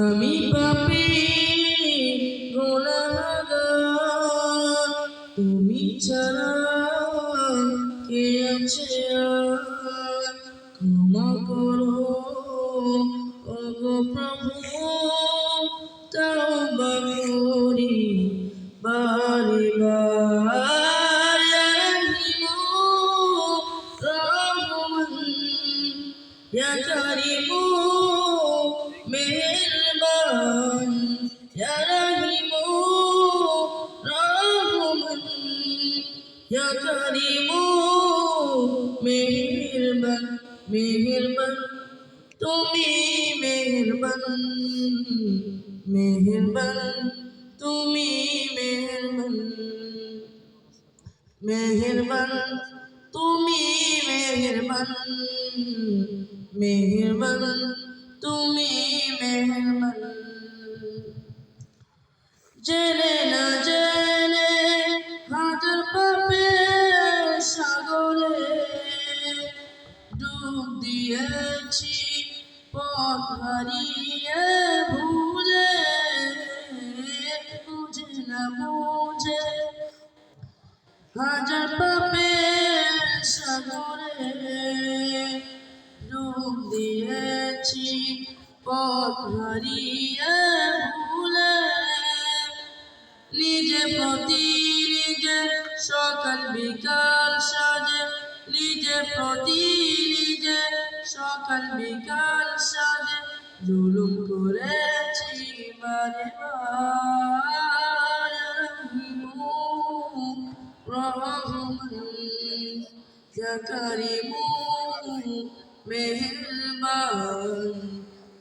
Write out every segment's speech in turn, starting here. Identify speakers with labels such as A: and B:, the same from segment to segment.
A: আমি পাপি গুনাহগার তুমি ছাড়া কে আছে? ক্ষমা করো মেহেরবান তুমি মেহেরবান মেহেরবান তুমি মেহেরবান মেহেরবান তুমি মেহেরবান মেহেরবান তুমি মেহেরবান জেনে না জেনে হাজার পাপে সাগরে ডুব দিয়েছি, পথ হারিয়ে ভুলে বুঝে না বুঝে হাজার পাপে সাগরে ডুব দিয়েছি, পথ হারিয়ে ভুলে নিজে প্রতি নিজে সকাল বিকাল সাজে, নিজে প্রতি নিজে সকাল বিকাল সাজে, জুলুম করেছি বারে বার রহিমু রহমান। কারিমু মেহেরবান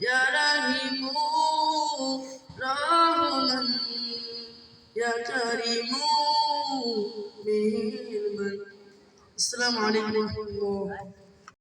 A: ইয়া রহিমু রহমান ইয়া কারিমু মেহরবান আসসালামু আলাইকুম